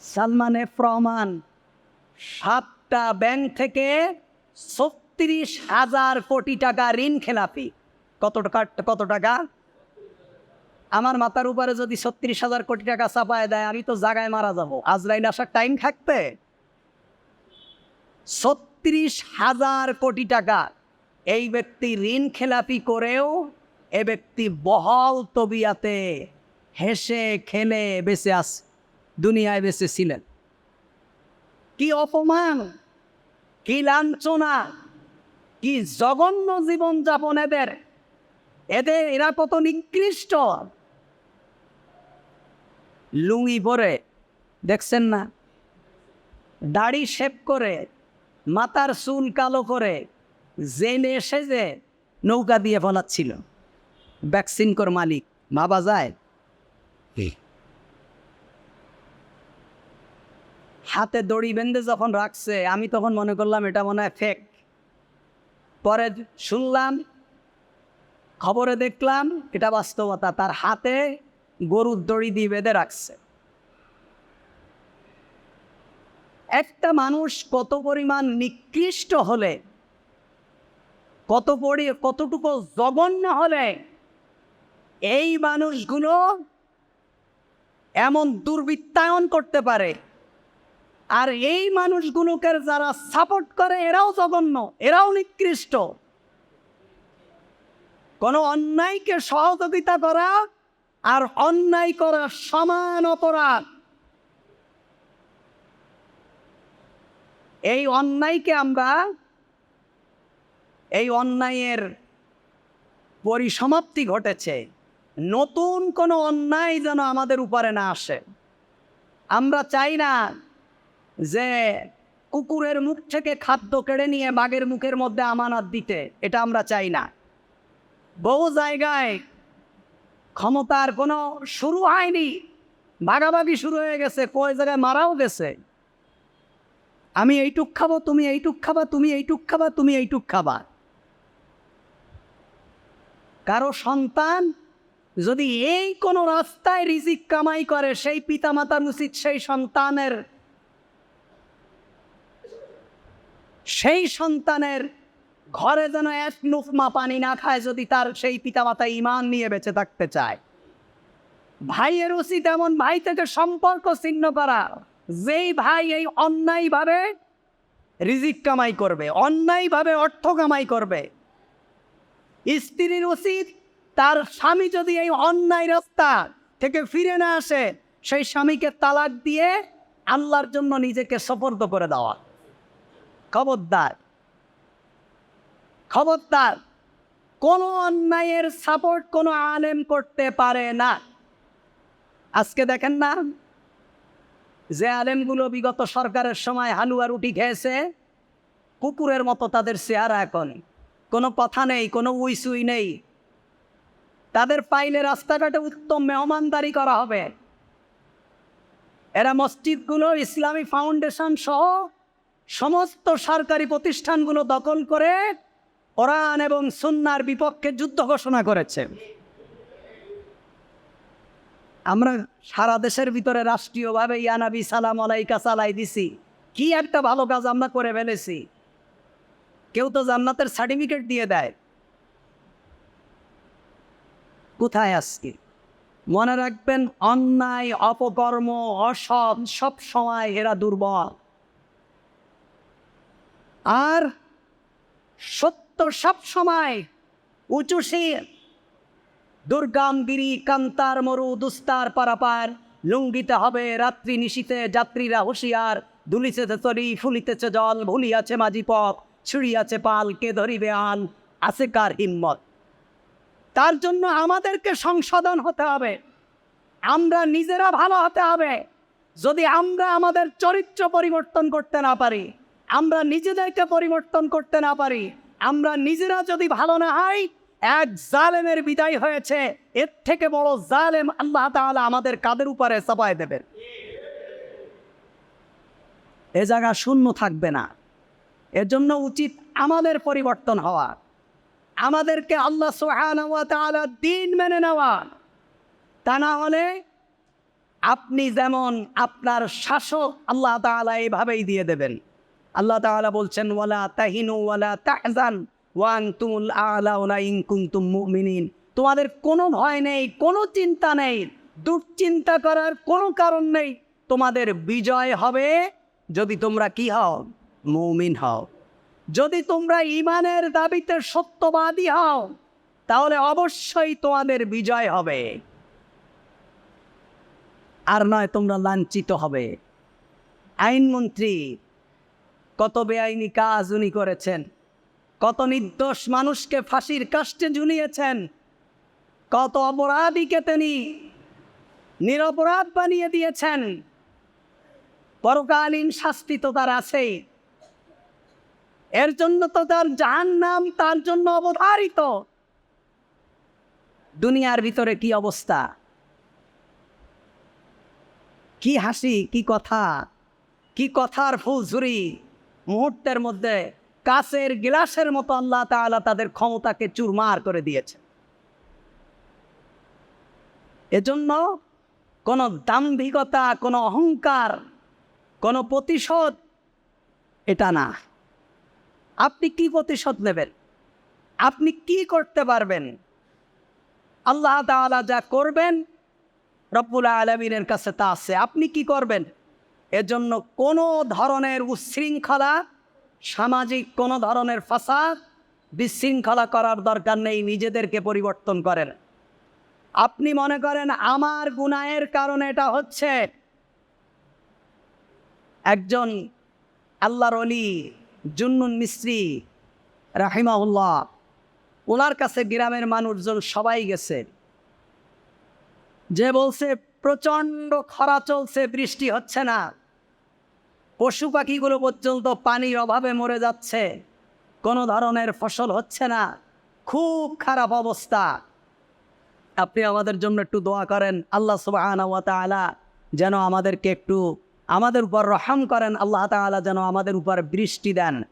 Salman F Rahman সাতটা bank থেকে ছত্রিশ হাজার কোটি টাকা ঋণ খেলাপি কত টাকা কত টাকা? আমার মাথার উপরে যদি ছত্রিশ হাজার কোটি টাকা চাপায় দেয়, আমি তো জাগায় মারা যাব। আজরাইল আসার টাইম থাকবে? ছত্রিশ হাজার কোটি টাকা। এই ব্যক্তি ঋণ খেলাপি করেও এ ব্যক্তি বহল তবিয়াতে হেসে, খেলে, বেঁচে আস দুনিয়ায় বেঁচে ছিলেন কি অপমান, কি লাঞ্ছনা, কি জঘন্য জীবনযাপন এদের। এদের এরা কত নিকৃষ্ট। লুঙ্গি পরে, দেখছেন না? দাড়ি শেপ করে, মাথার চুল কালো করে, জেনে এসে যে নৌকা দিয়ে ফলাচ্ছিল ভ্যাকসিন কর মালিক, ভাবা যায়? হাতে দড়ি বেঁধে যখন রাখছে, আমি তখন মনে করলাম এটা মনে হয় ফেক পরে শুনলাম, খবরে দেখলাম এটা বাস্তবতা, তার হাতে গরুর দড়ি দিয়ে বেঁধে রাখছে। একটা মানুষ কত পরিমাণ নিকৃষ্ট হলে, কত পরি, কতটুকু জঘন্য হলে, এই মানুষগুলো এমন দুর্বৃত্তায়ন করতে পারে। আর এই মানুষগুলোকে যারা সাপোর্ট করে, এরাও জঘন্য, এরাও নিকৃষ্ট। কোনো অন্যায়কে সহযোগিতা করা আর অন্যায় করা সমান অপরাধ। এই অন্যায়কে আমরা, এই অন্যায়ের পরিসমাপ্তি ঘটেছে। নতুন কোনো অন্যায় যেন আমাদের উপরে না আসে। আমরা চাই না যে কুকুরের মুখ থেকে খাদ্য কেড়ে নিয়ে বাঘের মুখের মধ্যে আমানত দিতে, এটা আমরা চাই না। বহু জায়গায় ক্ষমতার কোনো শুরু হয়নি, ভাগাভাগি শুরু হয়ে গেছে, কয় জায়গায় মারাও গেছে। আমি এইটুক খাব, তুমি এইটুক খাবা, তুমি এইটুক খাবা, তুমি এইটুক খাবা। কারও সন্তান যদি এই কোনো রাস্তায় রিজিক কামাই করে, সেই পিতামাতার উচিত সেই সন্তানের সেই সন্তানের ঘরে যেন এক লুফমা পানি না খায় যদি তার সেই পিতা পিতামাতা ইমান নিয়ে বেঁচে থাকতে চায়। ভাইয়ের উচিত এমন ভাই থেকে সম্পর্ক ছিন্ন করা। যেই ভাই এই অন্যায়ভাবে রিজিক কামাই করবে, অন্যায়ভাবে অর্থ কামাই করবে। স্ত্রীর উচিত তার স্বামী যদি এই অন্যায় রাস্তা থেকে ফিরে না আসে, সেই স্বামীকে তালাক দিয়ে আল্লাহর জন্য নিজেকে সফর্দ করে দেওয়া। খবরদার খবরদার কোনো অন্যায়ের সাপোর্ট কোনো আলেম করতে পারে না। আজকে দেখেন না, যে আলেমগুলো বিগত সরকারের সময় হালুয়া রুটি খেয়েছে, কুকুরের মতো তাদের চেহারা এখন। কোনো কথা নেই, কোনো উইসুই নেই। তাদের পাইলে রাস্তাঘাটে উত্তম মেহমানদারি করা হবে। এরা মসজিদগুলো ইসলামী ফাউন্ডেশন সহ সমস্ত সরকারি প্রতিষ্ঠানগুলো দখল করে কোরআন এবং সুন্নার বিপক্ষে যুদ্ধ ঘোষণা করেছে। আমরা সারা দেশের ভিতরে রাষ্ট্রীয়ভাবে ইয়ানাবি সালাম আলাইকা চালাই দিছি। কি একটা ভালো কাজ আমরা করে ফেলেছি। কেউ তো জান্নাতের সার্টিফিকেট দিয়ে দেয়। কোথায় আজকে? মনে রাখবেন, অন্যায়, অপকর্ম, অসৎ সব সময় এরা দুর্বল। আর সত্য সব সময় উঁচু শির। দুর্গামগিরি কান্তার মরু দুস্তার পারাপার। লুঙ্গিতে হবে রাত্রি নিশীতে যাত্রীরা হুঁশিয়ার। দুলিতেছে তরি ফুলিতেছে জল, ভুলিয়াছে মাঝি পথ। ছুড়িয়াছে পাল, কে ধরিবে আন? আছে কার হিম্মত? তার জন্য আমাদেরকে সংশোধন হতে হবে। আমরা নিজেরা ভালো হতে হবে। যদি আমরা আমাদের চরিত্র পরিবর্তন করতে না পারি আমরা নিজেদেরকে পরিবর্তন করতে না পারি। আমরা নিজেরা যদি ভালো না হই এক জালেমের বিদায় হয়েছে। এর থেকে বড় জালেম আল্লাহ তাআলা আমাদের কাদের উপরে চাপায় দেবেন? এ জায়গা শূন্য থাকবে না। এজন্য উচিত আমাদের পরিবর্তন হওয়া। আমাদেরকে আল্লাহ তাআলা দিন মেনে নেওয়া। তা না হলে আপনি যেমন আপনার শাসক আল্লাহ তাআলা এইভাবেই দিয়ে দেবেন। আল্লাহ তাআলা বলছেন, ওয়ালা তাহিনু ওয়ালা তাহজান ওয়ান তুমুল আলাউনা ইন কুনতুম মুমিনিন। তোমাদের কোনো ভয় নেই, কোনো চিন্তা নেই, দুশ্চিন্তা করার কোনো কারণ নেই। তোমাদের বিজয় হবে যদি তোমরা কি হও? মুমিন হও। যদি তোমরা ইমানের দাবিতে সত্যবাদী হও, তাহলে অবশ্যই তোমাদের বিজয় হবে। আর নয়, তোমরা লাঞ্ছিত হবে। আইনমন্ত্রী কত বেআইনি কাজ উনি করেছেন। কত নির্দোষ মানুষকে ফাঁসির কাষ্টে ঝুলিয়েছেন। কত অপরাধীকে তিনি নিরপরাধ বানিয়ে দিয়েছেন। পরকালীন শাস্তি তো তার আছেই। এর জন্য তো তার জাহান নাম তার জন্য অবধারিত। দুনিয়ার ভিতরে কি অবস্থা? কি হাসি, কি কথা? কি কথার ফুলঝুরি? মুহূর্তের মধ্যে কাছের গ্লাসের মতো আল্লাহ তাআলা তাদের ক্ষমতাকে চুরমার করে দিয়েছে। এজন্য কোনো দাম্ভিকতা, কোনো অহংকার, কোনো প্রতিশোধ এটা না। আপনি কি প্রতিশোধ নেবেন? আপনি কি করতে পারবেন? আল্লাহ তাআলা যা করবেন রব্বুল আলমিনের কাছে তা আছে। আপনি কি করবেন? এজন্য কোনো ধরনের উচ্ছৃঙ্খলা সামাজিক কোনো ধরনের ফাসাদ বিশৃঙ্খলা করার দরকার নেই, নিজেদেরকে পরিবর্তন করেন। আপনি মনে করেন আমার গুনাহের কারণে এটা হচ্ছে? একজন আল্লাহর অলি জুন্নুন মিস্ত্রি রাহিমাউল্লাহ ওনার কাছে গ্রামের মানুষজন সবাই গেছে। যে বলছে, প্রচণ্ড খরা চলছে, বৃষ্টি হচ্ছে না। পশু পাখিগুলো পর্যন্ত পানির অভাবে মরে যাচ্ছে। কোনো ধরনের ফসল হচ্ছে না। খুব খারাপ অবস্থা। আপনি আমাদের জন্য একটু দোয়া করেন, আল্লাহ সুবাহ যেন আমাদেরকে একটু আমাদের উপর রহম করেন, আল্লাহ তাআলা যেন আমাদের উপর বৃষ্টি দেন।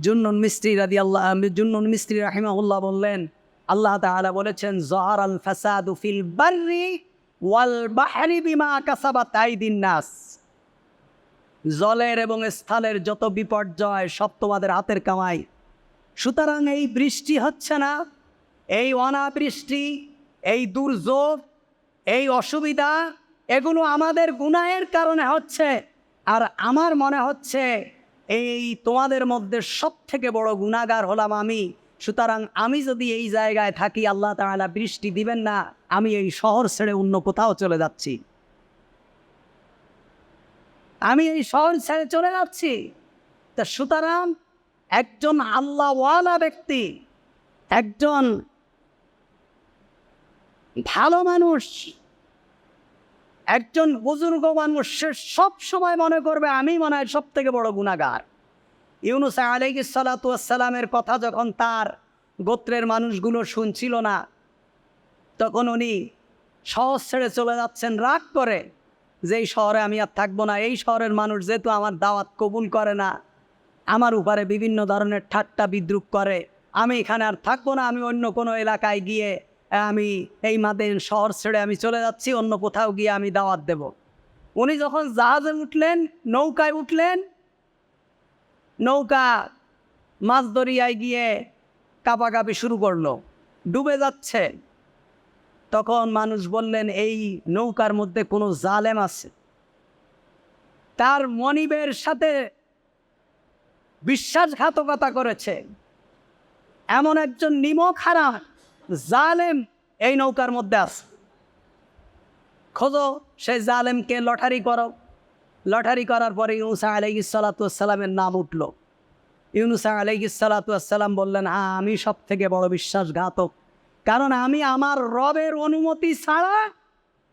জুন্নুন মিস্ত্রি রাদি আল্লাহ জুন্নুন মিস্ত্রি রাহিমাহুল্লাহ বললেন, আল্লাহ তাআলা বলেছেন জহর আল ফাসাদু ফিল ওয়াল বাহরি বিমা কাসাবাত আইদিন নাস। জলের এবং স্থলের যত বিপর্যয় সব তোমাদের হাতের কামাই। সুতরাং এই বৃষ্টি হচ্ছে না, এই অনাবৃষ্টি, এই দুর্যোগ, এই অসুবিধা, এগুলো আমাদের গুনাহের কারণে হচ্ছে। আর আমার মনে হচ্ছে এই তোমাদের মধ্যে সব থেকে বড় গুণাগার হলাম আমি। সুতরাং আমি যদি এই জায়গায় থাকি, আল্লাহ তাআলা বৃষ্টি দিবেন না, আমি এই শহর ছেড়ে অন্য কোথাও চলে যাচ্ছি। আমি এই শহর ছেড়ে চলে যাচ্ছি। তা সুতরাং একজন আল্লাহওয়ালা ব্যক্তি, একজন ভালো মানুষ, একজন বুজুর্গ মানুষ, সে সব সময় মনে করবে, আমি মনে হয় সব থেকে বড় গুণাগার ইউনুস আলাইহিস সালাতু সালামের কথা যখন তার গোত্রের মানুষগুলো শুনছিল না, তখন উনি সহজ ছেড়ে চলে যাচ্ছেন, রাগ করে। যে এই শহরে আমি আর থাকব না, এই শহরের মানুষ যেহেতু আমার দাওয়াত কবুল করে না, আমার উপরে বিভিন্ন ধরনের ঠাট্টা বিদ্রুপ করে। আমি এখানে আর থাকব না, আমি অন্য কোনো এলাকায় গিয়ে, আমি এই মাদের শহর ছেড়ে আমি চলে যাচ্ছি, অন্য কোথাও গিয়ে আমি দাওয়াত দেব। উনি যখন জাহাজে উঠলেন, নৌকায় উঠলেন, নৌকা মাছ দরিয়ায় গিয়ে কাপাকাপি শুরু করল। ডুবে যাচ্ছে। তখন মানুষ বললেন, এই নৌকার মধ্যে কোনো জালেম আছে। তার মনিবের সাথে বিশ্বাসঘাতকতা করেছে। এমন একজন নিমক হারা জালেম এই নৌকার মধ্যে আছে। খোঁজো, সেই জালেমকে লটারি করো। লটারি করার পরে ইউনুসা আলাইহিস সালাতামের নাম উঠল। ইউনুসা আলাইহিস সালাতাম বললেন হ্যাঁ আমি সব থেকে বড় বিশ্বাসঘাতক। কারণ আমি আমার রবের অনুমতি ছাড়া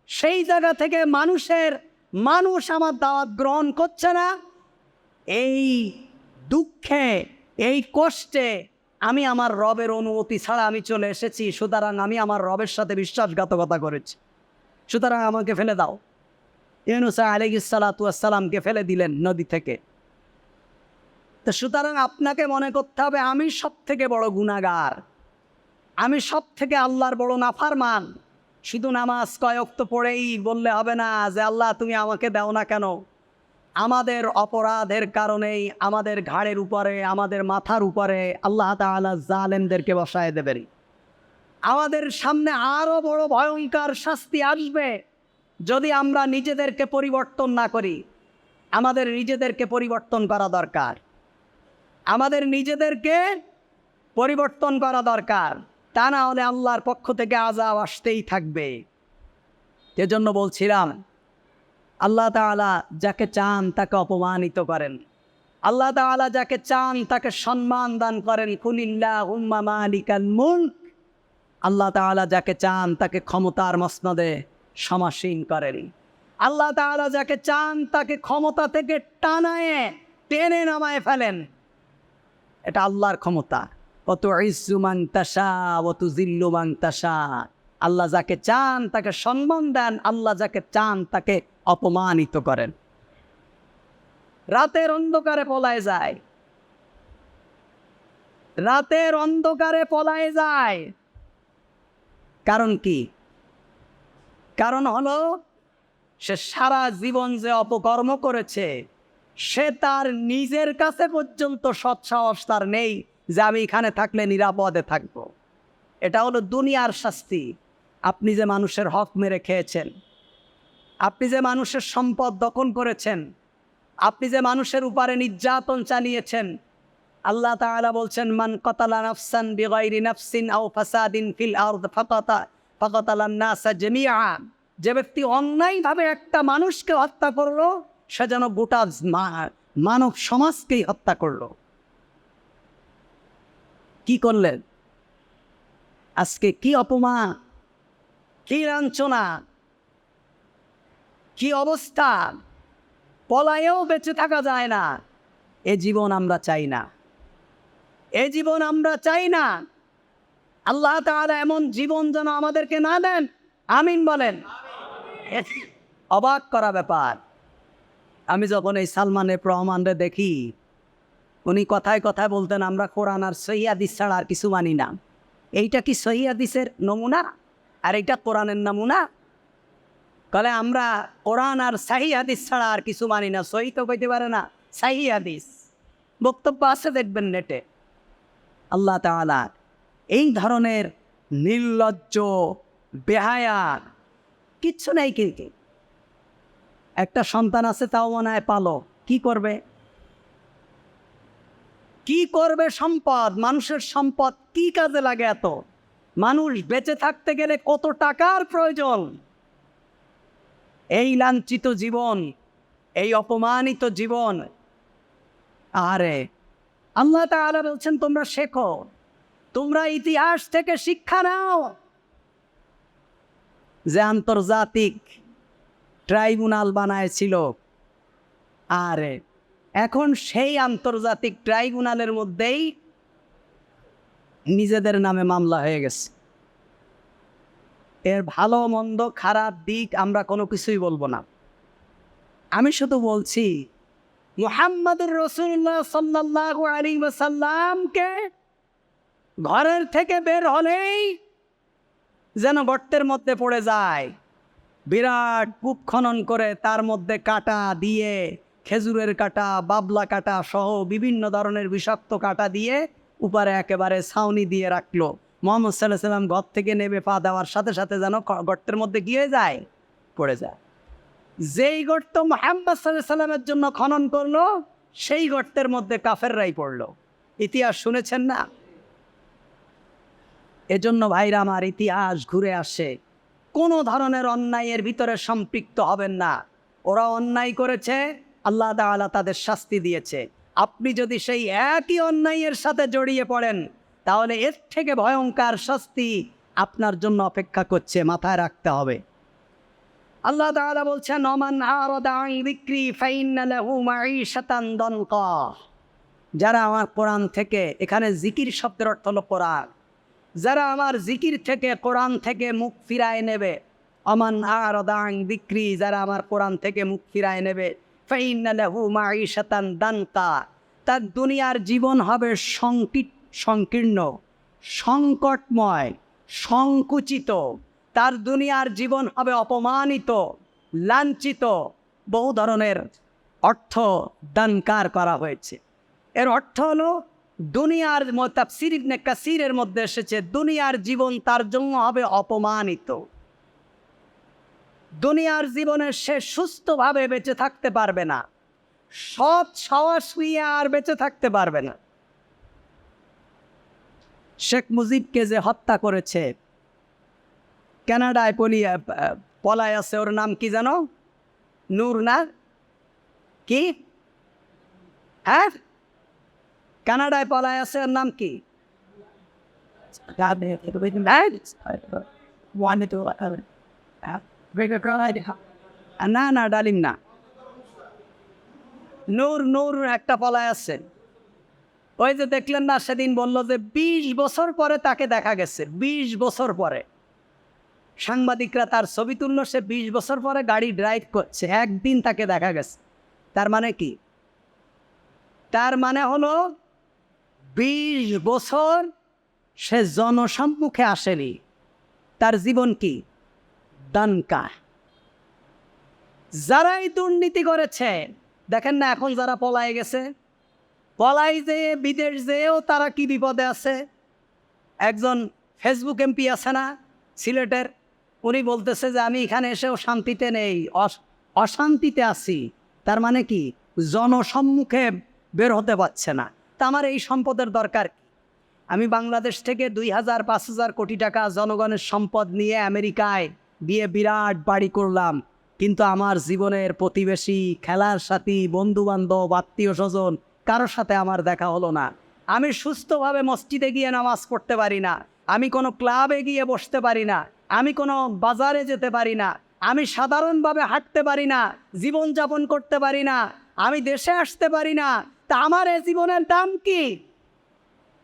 সেই জায়গা থেকে মানুষের মানুষ আমার দাওয়াত গ্রহণ করছে না। এই দুঃখে, এই কষ্টে আমি আমার রবের অনুমতি ছাড়া আমি চলে এসেছি, সুতরাং আমি আমার রবের সাথে বিশ্বাসঘাতকতা করেছি। সুতরাং আমাকে ফেলে দাও। ইউনুসা আলিসালাতামকে ফেলে দিলেন নদী থেকে। তো সুতরাং আপনাকে মনে করতে হবে আমি সব থেকে বড় গুণাগার আমি সব থেকে আল্লাহর বড় নাফারমান। শুধু নামাজ কয়ক্ত পড়েই বললে হবে না যে, আল্লাহ, তুমি আমাকে দাও না কেন? আমাদের অপরাধের কারণেই, আমাদের ঘাড়ের উপরে, আমাদের মাথার উপরে আল্লাহ তাআলা জালেমদেরকে বসায় দেবেন। আমাদের সামনে আরও বড় ভয়ঙ্কর শাস্তি আসবে যদি আমরা নিজেদেরকে পরিবর্তন না করি। আমাদের নিজেদেরকে পরিবর্তন করা দরকার। আমাদের নিজেদেরকে পরিবর্তন করা দরকার। তা না হলে আল্লাহর পক্ষ থেকে আজাব আসতেই থাকবে। এজন্য বলছিলাম, আল্লাহ তাআলা যাকে চান তাকে অপমানিত করেন। আল্লাহ তাআলা যাকে চান তাকে সম্মান দান করেন। মালিকাল মুলক। আল্লাহ তাআলা যাকে চান তাকে ক্ষমতার মসনদে সমাসীন করেন। আল্লাহ তাআলা যাকে চান তাকে ক্ষমতা থেকে টানায়, টেনে নামায় ফেলেন। এটা আল্লাহর ক্ষমতা। আল্লাহ যাকে চান তাকে সম্মান দেন, আল্লাহ যাকে চান তাকে অপমানিত করেন। রাতের অন্ধকারে পলায় যায়। রাতের অন্ধকারে পলায় যায়। কারণ কি? কারণ হলো, সে সারা জীবন যে অপকর্ম করেছে, সে তার নিজের কাছে পর্যন্ত সৎসাহস তার নেই। যে আমি এখানে থাকলে নিরাপদে থাকব। এটা হলো দুনিয়ার শাস্তি। আপনি যে মানুষের হক মেরে খেয়েছেন, আপনি যে মানুষের সম্পদ দখল করেছেন, আপনি যে মানুষের উপরে নির্যাতন চালিয়েছেন, আল্লাহ তাআলা বলছেন, মান কতালা নাফসান বিগাইরি নাফসিন আও ফাসাদিন ফিল আরদ ফাকাতা ফাকাতালান নাসা জামিআ। যে ব্যক্তি অন্যায়ভাবে একটা মানুষকে হত্যা করল, সে যেন গোটা মানব সমাজকেই হত্যা করল। কি করলেন? আজকে কি অপমান? কি লাঞ্ছনা? কি অবস্থা? পলায়েও বেঁচে থাকা যায় না। এ জীবন আমরা চাই না। এ জীবন আমরা চাই না। আল্লাহ তাআলা এমন জীবন যেন আমাদেরকে না দেন। আমিন বলেন। অবাক করা ব্যাপার। আমি যখন এই সালমানের রহমানরে দেখি উনি কথায় কথায় বলতেন, আমরা কোরআন আর সহিদিস ছাড়া আর কিছু মানি না। এইটা কি সহিদিসের নমুনা? আর এইটা কোরআনের নমুনা? কলে, আমরা কোরআন আর সাহি হাদিস ছাড়া আর কিছু মানি না। সহি তো কইতে পারে না, সাহি হাদিস। বক্তব্য আছে দেখবেন নেটে। আল্লাহ তাআলা এই ধরনের নির্লজ্জ বেহায়া কিচ্ছু নেই কিন্তু। একটা সন্তান আছে তাও মনে হয় পালো কি করবে? কি করবে সম্পদ? মানুষের সম্পদ কি কাজে লাগে এত? মানুষ বেঁচে থাকতে গেলে কত টাকার প্রয়োজন? এই লাঞ্ছিত জীবন, এই অপমানিত জীবন। আরে, আল্লাহ তাআলা বলছেন, তোমরা শেখো। তোমরা ইতিহাস থেকে শিক্ষা নাও। যে আন্তর্জাতিক ট্রাইব্যুনাল বানায়ছিল আরে এখন সেই আন্তর্জাতিক ট্রাইব্যুনালের মধ্যেই নিজেদের নামে মামলা হয়ে গেছে। এর ভালো মন্দ খারাপ দিক আমরা কোনো কিছুই বলব না। আমি শুধু বলছি, মুহাম্মদুর রসুল্লাহ সাল্লাহ আলী সাল্লামকে ঘরের থেকে বের হলেই যেন গর্তের মধ্যে পড়ে যায়, বিরাট কূপ খনন করে তার মধ্যে কাটা দিয়ে খেজুরের কাটা, বাবলা কাটা সহ বিভিন্ন ধরনের বিষাক্ত কাটা দিয়ে উপরে একেবারে ছাউনি দিয়ে রাখল। মোহাম্মদ সাল্লাহ সাল্লাম ঘর থেকে নেমে পা দেওয়ার সাথে সাথে যেন গর্তের মধ্যে গিয়ে যায়, পড়ে যায়। যেই গর্ত মোহাম্মদ সাল্লাহ সাল্লামের জন্য খনন করল, সেই গর্তের মধ্যে কাফেররাই পড়ল। ইতিহাস শুনেছেন না? এজন্য ভাইরা আমার ইতিহাস ঘুরে আসে। কোনো ধরনের অন্যায়ের ভিতরে সম্পৃক্ত হবেন না। ওরা অন্যায় করেছে আল্লাহ তাআলা তাদের শাস্তি দিয়েছে। আপনি যদি সেই একই অন্যায়ের সাথে জড়িয়ে পড়েন, তাহলে এর থেকে ভয়ঙ্কর শাস্তি আপনার জন্য অপেক্ষা করছে, মাথায় রাখতে হবে। আল্লাহ তাআলা বলছেন অমান আরাদা দনকা। যারা আমার কোরআন থেকে, এখানে জিকির শব্দের অর্থ হলো কোরআন। যারা আমার জিকির থেকে, কোরআন থেকে মুখ ফিরায় নেবে অমান আর দাং বিক্রি যারা আমার কোরআন থেকে মুখ ফিরায় নেবে তার দুনিয়ার জীবন হবে সংকীর্ণ, সংকটময়, সংকুচিত। তার দুনিয়ার জীবন হবে অপমানিত, লাঞ্ছিত। বহু ধরনের অর্থ দানকার করা হয়েছে। এর অর্থ হলো, দুনিয়ার ম- তাফসির ইবনে কাসিরের মধ্যে এসেছে, দুনিয়ার জীবন তার জন্য হবে অপমানিত। দুনিয়ার জীবনে সে সুস্থভাবে বেঁচে থাকতে পারবে না। সৎ সাহস নিয়ে আর বেঁচে থাকতে পারবে না। শেখ মুজিবকে যে হত্যা করেছে, কানাডায় পলিয়া পলায় আছে, ওর নাম কি জানো? নূর না? কি? হ্যাঁ? কানাডায় পলায় আছে, ওর নাম কি? না না, ডালিম না। নূর নূর একটা পলায় আছে। ওই যে দেখলেন না, সেদিন বলল যে বিশ বছর পরে তাকে দেখা গেছে, বিশ বছর পরে। সাংবাদিকরা তার ছবি তুললো, সে বিশ বছর পরে গাড়ি ড্রাইভ করছে, একদিন তাকে দেখা গেছে। তার মানে কি? তার মানে হলো, বিশ বছর সে জনসম্মুখে আসেনি। তার জীবন কি? দানকা যারাই দুর্নীতি করেছে, দেখেন না এখন যারা পলায় গেছে পলাই যে বিদেশ যেয়েও তারা কি বিপদে আছে? একজন ফেসবুক এমপি আছে না, সিলেটের, উনি বলতেছে যে আমি এখানে এসেও শান্তিতে নেই অশান্তিতে আছি। তার মানে কি? জনসম্মুখে বের হতে পারছে না। তা আমার এই সম্পদের দরকার আমি বাংলাদেশ থেকে দুই হাজার, পাঁচ হাজার কোটি টাকা জনগণের সম্পদ নিয়ে আমেরিকায় দিয়ে বিরাট বাড়ি করলাম। কিন্তু আমার জীবনের প্রতিবেশী, খেলার সাথী বন্ধু বান্ধব আত্মীয় স্বজন কারোর সাথে আমার দেখা হলো না। আমি সুস্থভাবে মসজিদে গিয়ে নামাজ পড়তে পারি না। আমি কোনো ক্লাবে গিয়ে বসতে পারি না। আমি কোনো বাজারে যেতে পারি না। আমি সাধারণভাবে হাঁটতে পারি না। জীবনযাপন করতে পারি না। আমি দেশে আসতে পারি না। তা আমার এ জীবনের দাম কি?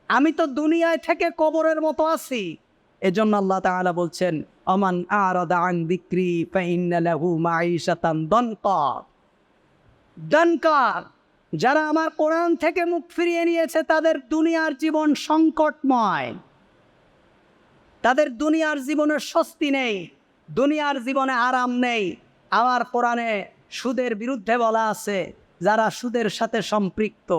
আমি তো দুনিয়ায় থেকে কবরের মতো আছি। এজন্য আল্লাহ তাআলা বলছেন অমান আরাদা আন বিক্রি ফাইন্না লাহু মাঈশাতান দনকা। দনকা, যারা আমার কোরআন থেকে মুখ ফিরিয়ে নিয়েছে, তাদের দুনিয়ার জীবন সংকটময়। তাদের দুনিয়ার জীবনের স্বস্তি নেই, দুনিয়ার জীবনে আরাম নেই। আমার কোরআনে সুদের বিরুদ্ধে বলা আছে, যারা সুদের সাথে সম্পৃক্ত।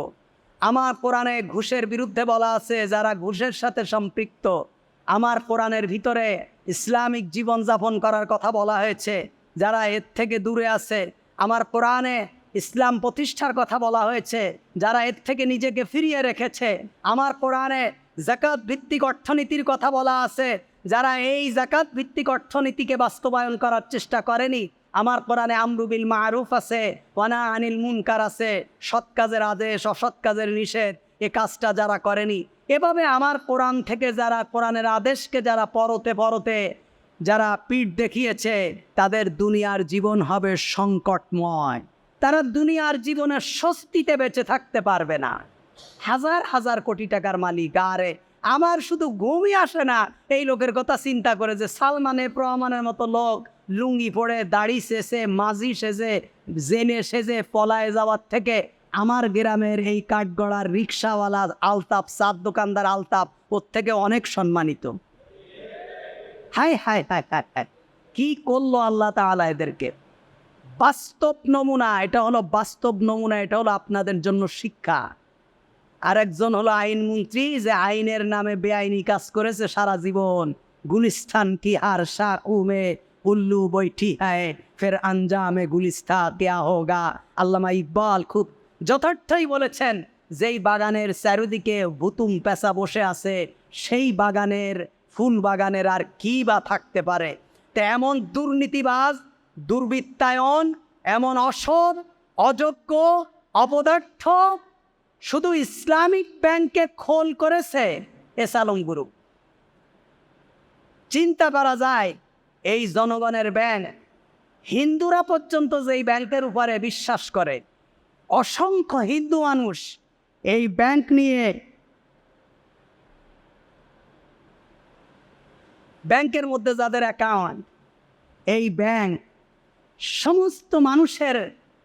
আমার কোরআনে ঘুষের বিরুদ্ধে বলা আছে, যারা ঘুষের সাথে সম্পৃক্ত। আমার কোরআনের ভিতরে ইসলামিক জীবনযাপন করার কথা বলা হয়েছে। যারা এর থেকে দূরে আছে, আমার কোরআনে ইসলাম প্রতিষ্ঠার কথা বলা হয়েছে। যারা এর থেকে নিজেকে ফিরিয়ে রেখেছে, আমার কোরআনে জাকাত ভিত্তিক অর্থনীতির কথা বলা আছে। যারা এই জাকাত ভিত্তিক অর্থনীতিকে বাস্তবায়ন করার চেষ্টা করেনি, আমার কোরআনে আমরুবিল মারুফ আছে, ওয়ানা আনিল মুনকার আছে। সৎ কাজের আদেশ, অসৎ কাজের নিষেধ, এ কাজটা যারা করেনি এভাবে আমার কোরআন থেকে যারা কোরআনের আদেশকে যারা পরতে পরতে যারা পিঠ দেখিয়েছে, তাদের দুনিয়ার জীবন হবে সংকটময়। তারা দুনিয়ার জীবনের স্বস্তিতে বেঁচে থাকতে পারবে না। হাজার হাজার কোটি টাকার মালিক, আরে আমার শুধু ঘুমই আসে না। এই লোকের কথা চিন্তা করে যে সালমানে, প্রমাণের মতো লোক লুঙ্গি পরে, দাড়ি শেষে মাঝি সেজে, জেনে সেজে পলায় যাওয়ার থেকে আমার গ্রামের এই কাঠগড়ার রিক্সাওয়ালা আলতাপ সাত দোকানদার আলতাপ থেকে অনেক সম্মানিত। Hi hi hi hi hi কি করল আল্লাহ তাআলা এদেরকে? বাস্তব নমুনা, এটা হলো বাস্তব নমুনা, এটা হলো আপনাদের জন্য শিক্ষা। আরেকজন হলো আইনমন্ত্রী যে আইনের নামে বেআইনি কাজ করেছে সারা জীবন। গুলিস্তান কি হার শাহ উমে উল্লু বৈঠি হ্যায় ফের আঞ্জামে গুলিস্তা দেয়া হোগা। আল্লামা ইকবাল খুব যথার্থই বলেছেন, যেই বাগানের চারিদিকে ভুতুম পেঁচা বসে আছে, সেই বাগানের ফুল বাগানের আর কি বা থাকতে পারে? তো এমন দুর্নীতিবাজ, দুর্বৃত্তায়ন, এমন অসৎ, অযোগ্য, অপদার্থ, শুধু ইসলামিক ব্যাংকে খোল করেছে এসালম গ্রুপ চিন্তা করা যায়, এই জনগণের ব্যাংক হিন্দুরা পর্যন্ত যেই ব্যাংকের উপরে বিশ্বাস করে অসংখ্য হিন্দু মানুষ এই ব্যাংক নিয়ে ব্যাংকের মধ্যে যাদের অ্যাকাউন্ট, এই ব্যাংক সমস্ত মানুষের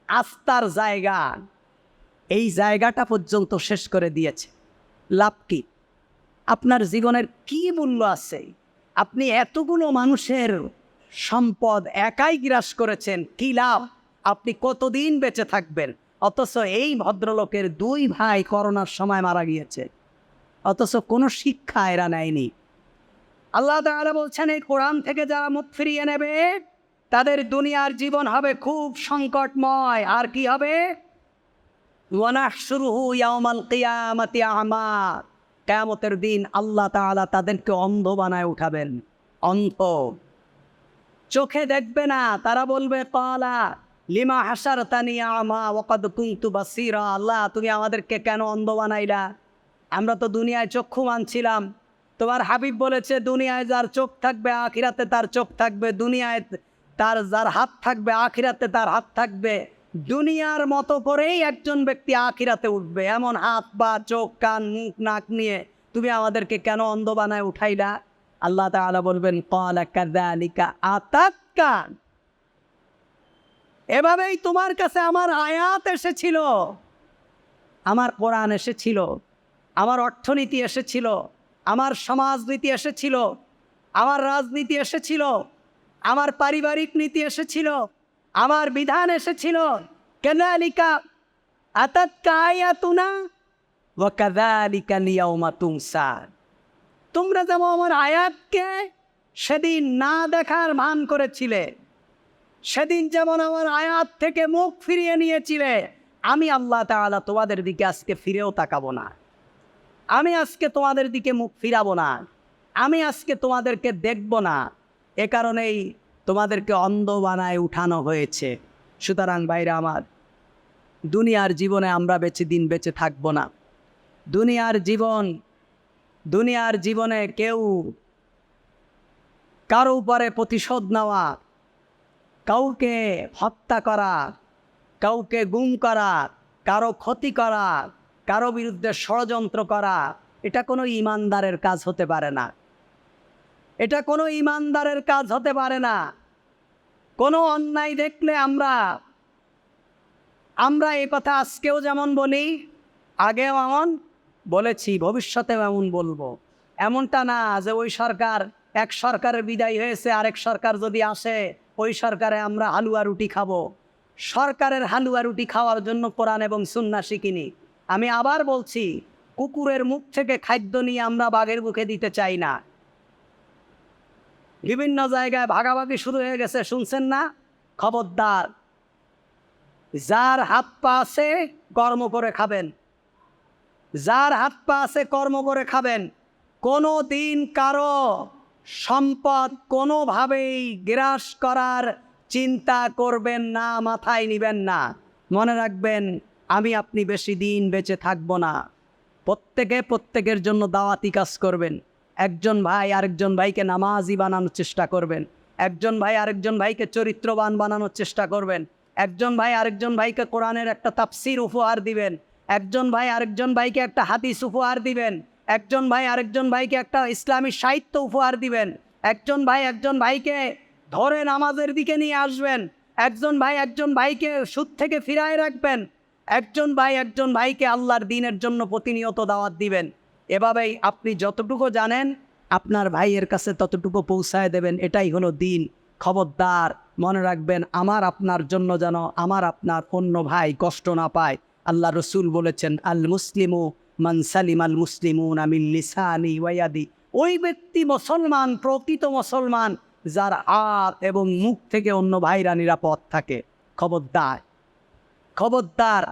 আস্থার জায়গা। এই জায়গাটা পর্যন্ত শেষ করে দিয়েছে। লাভ কি? আপনার জীবনের কি মূল্য আছে? আপনি এতগুলো মানুষের সম্পদ একাই গ্রাস করেছেন, কি লাভ? আপনি কতদিন বেঁচে থাকবেন? অথচ এই ভদ্রলোকের দুই ভাই করোনার সময় মারা গিয়েছে। অথচ কোনো শিক্ষা এরা নেয়নি। আল্লাহ তাআলা বলছেন, এই কোরআন থেকে যারা মুখ ফিরিয়ে নেবে, তাদের দুনিয়ার জীবন হবে খুব সংকটময়। আর কি হবে? কিয়ামতের দিন আল্লাহ তাআলা তাদেরকে অন্ধ বানায় উঠাবেন। অন্ধ। চোখে দেখবে না, তারা বলবে, কলা লিমা হাসার তানিয়া আমা ওয়াকাদ কুনতু বাসিরা। আল্লাহ, তুমি আমাদেরকে কেন অন্ধ বানাইলা? আমরা তো দুনিয়ায় চক্ষু মানছিলাম। তোমার হাবিব বলেছে, দুনিয়ায় যার চোখ থাকবে, আখিরাতে তার চোখ থাকবে। দুনিয়ায় তার যার হাত থাকবে, আখিরাতে তার হাত থাকবে। দুনিয়ার মতো করেই একজন ব্যক্তি আখিরাতে উঠবে। এমন হাত বা চোখ, কান, মুখ, নাক নিয়ে তুমি আমাদেরকে কেন অন্ধ বানায় উঠাইলা? আল্লাহ তাআলা বলবেন, ক্বালা কাযালিকা আতাক্কা। এভাবেই তোমার কাছে আমার আয়াত এসেছিল। আমার কোরআন এসেছিল। আমার অর্থনীতি এসেছিল। আমার সমাজনীতি এসেছিল। আমার রাজনীতি এসেছিল। আমার পারিবারিক নীতি এসেছিল। আমার বিধান এসেছিল। কেনালিকা তোমরা যেমন আমার আয়াতকে সেদিন না দেখার ভান করেছিলে সেদিন যেমন আমার আয়াত থেকে মুখ ফিরিয়ে নিয়েছিলে, আমি আল্লাহ তাআলা তোমাদের দিকে আজকে ফিরেও তাকাবো না। আমি আজকে তোমাদের দিকে মুখ ফিরাবো না। আমি আজকে তোমাদেরকে দেখব না। এ কারণেই তোমাদেরকে অন্ধ বানায় উঠানো হয়েছে। সুতরাং বাইরে আমার, দুনিয়ার জীবনে আমরা বেঁচে দিন বেঁচে থাকব না। দুনিয়ার জীবন, দুনিয়ার জীবনে কেউ কারও উপরে প্রতিশোধ নেওয়া কাউকে হত্যা করা, কাউকে গুম করা, কারও ক্ষতি করা, কারও বিরুদ্ধে ষড়যন্ত্র করা, এটা কোনো ইমানদারের কাজ হতে পারে না। এটা কোনো ইমানদারের কাজ হতে পারে না। কোনো অন্যায় দেখলে আমরা আমরা এ কথা আজকেও যেমন বলি, আগেও এমন বলেছি, ভবিষ্যতেও এমন বলব। এমনটা না যে ওই সরকার এক সরকারের বিদায় হয়েছে, আরেক সরকার যদি আসে ওই সরকারে আমরা হালুয়া রুটি খাব। সরকারের হালুয়া রুটি খাওয়ার জন্য কোরআন এবং সুন্না শিখিনি। আমি আবার বলছি, কুকুরের মুখ থেকে খাদ্য নিয়ে আমরা বাঘের মুখে দিতে চাই না। বিভিন্ন জায়গায় ভাগাভাগি শুরু হয়ে গেছে, শুনছেন না? খবরদার। যার হাত পা আছে, কর্ম করে খাবেন। যার হাত পা আছে, কর্ম করে খাবেন। কোনো দিন কারও সম্পদ কোনোভাবেই গ্রাস করার চিন্তা করবেন না, মাথায় নিবেন না। মনে রাখবেন, আমি আপনি বেশি দিন বেঁচে থাকব না। প্রত্যেকে প্রত্যেকের জন্য দাওয়াতি কাজ করবেন। একজন ভাই আরেকজন ভাইকে নামাজি বানানোর চেষ্টা করবেন। একজন ভাই আরেকজন ভাইকে চরিত্রবান বানানোর চেষ্টা করবেন। একজন ভাই আরেকজন ভাইকে কোরআনের একটা তাফসির উপহার দিবেন। একজন ভাই আরেকজন ভাইকে একটা হাদিস উপহার দিবেন। একজন ভাই আরেকজন ভাইকে একটা ইসলামী সাহিত্য উপহার দিবেন। একজন ভাই একজন ভাইকে ধরে নামাজের দিকে নিয়ে আসবেন। একজন ভাই একজন ভাইকে সুদ থেকে ফিরায় রাখবেন। একজন ভাই একজন ভাইকে আল্লাহর দিনের জন্য প্রতিনিয়ত দাওয়াত দিবেন। এভাবেই আপনি যতটুকু জানেন, আপনার ভাইয়ের কাছে ততটুকু পৌঁছায় দেবেন। এটাই হলো দিন। খবরদার, মনে রাখবেন, আমার আপনার জন্য যেন আমার আপনার অন্য ভাই কষ্ট না পায়। আল্লাহ রসুল বলেছেন আল মুসলিমু মান সালিম আল মুসলিমুন আমিল লিসানি ওয়াদি ওই ব্যক্তি মুসলমান, প্রকৃত মুসলমান, যার আত এবং মুখ থেকে অন্য ভাইরা নিরাপদ থাকে। খবরদার খবরদার,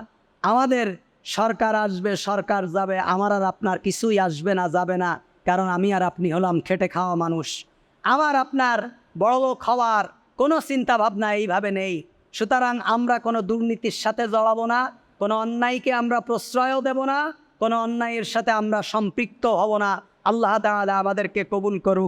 আমাদের সরকার আসবে, সরকার যাবে, আমার আর আপনার কিছুই আসবে না, যাবে না, কারণ আমি আর আপনি হলাম খেটে খাওয়া মানুষ। আমার, আপনার বড় লোক হওয়ার কোনো চিন্তা ভাবনা এইভাবে নেই। সুতরাং আমরা কোনো দুর্নীতির সাথে জড়াবো না, কোনো অন্যায়কে আমরা প্রশ্রয়ও দেব না কোনো অন্যায়ের সাথে আমরা সম্পৃক্ত হব না। আল্লাহ তালা আমাদেরকে কবুল করুক।